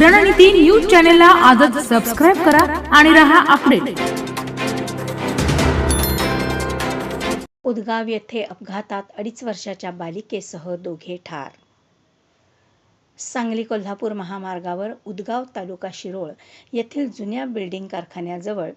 रणनीती न्यूज चॅनलला आजच सबस्क्राईब करा आणि रहा अपडेट उदगाव येथे अपघातात अडीच वर्षाच्या बालिकेसह दोघे ठार. सांगली कोल्हापूर महामार्गावर उदगाव तालुका शिरोळ येथील जुन्या बिल्डिंग कारखान्याजवळ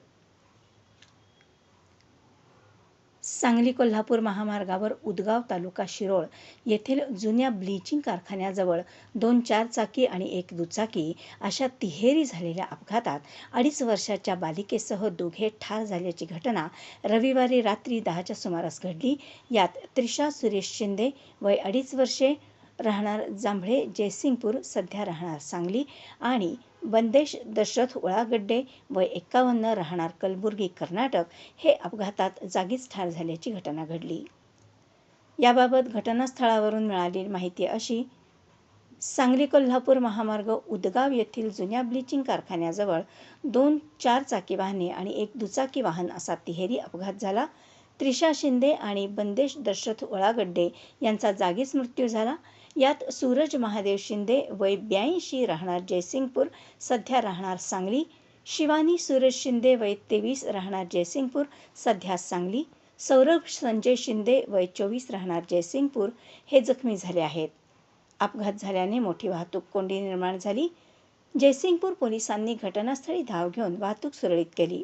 सांगली कोल्हापूर महामार्गावर उदगाव तालुका शिरोळ येथील जुन्या ब्लिचिंग कारखान्याजवळ दोन चारचाकी आणि एक दुचाकी अशा तिहेरी झालेल्या अपघातात अडीच वर्षाच्या बालिकेसह दोघे ठार झाल्याची घटना रविवारी रात्री दहाच्या सुमारास घडली. यात त्रिशा सुरेश शिंदे वय अडीच वर्षे राहणार जांभळे जयसिंगपूर सध्या राहणार सांगली आणि बंदेश दशरथ उळागड्डे वय एक्कावन्न राहणार कलबुर्गी कर्नाटक हे अपघातात जागीच ठार झाल्याची घटना घडली. याबाबत घटनास्थळावरून मिळालेली माहिती अशी सांगली कोल्हापूर महामार्ग उदगाव येथील जुन्या ब्लिचिंग कारखान्याजवळ दोन चार चाकी वाहने आणि एक दुचाकी वाहन असा तिहेरी अपघात झाला. त्रिशा शिंदे आणि बंदेश दशरथ ओळागड्डे यांचा जागीच मृत्यू झाला. यात सूरज महादेव शिंदे वय ब्याऐंशी राहणार जयसिंगपूर सध्या राहणार सांगली. शिवानी सूरज शिंदे वय तेवीस राहणार जयसिंगपूर सध्या सांगली. सौरभ संजय शिंदे वय चोवीस राहणार जयसिंगपूर हे जखमी झाले आहेत. अपघात झाल्याने मोठी वाहतूक कोंडी निर्माण झाली. जयसिंगपूर पोलिसांनी घटनास्थळी धाव घेऊन वाहतूक सुरळीत केली.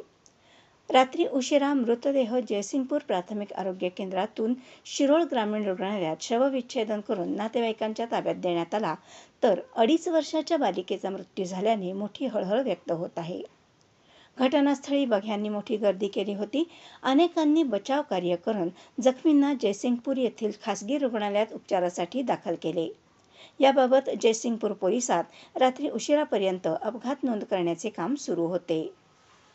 रात्री उशिरा मृतदेह जयसिंगपूर प्राथमिक आरोग्य केंद्रातून शिरोळ ग्रामीण रुग्णालयात शवविच्छेदन करून नातेवाईकांच्या ताब्यात देण्यात आला. तर अडीच वर्षाच्या बालिकेचा मृत्यू झाल्याने मोठी हळहळ व्यक्त होत आहे. घटनास्थळी बघ्यांनी मोठी गर्दी केली होती. अनेकांनी बचाव कार्य करून जखमींना जयसिंगपूर येथील खासगी रुग्णालयात उपचारासाठी दाखल केले. याबाबत जयसिंगपूर पोलिसात रात्री उशिरापर्यंत अपघात नोंद करण्याचे काम सुरू होते.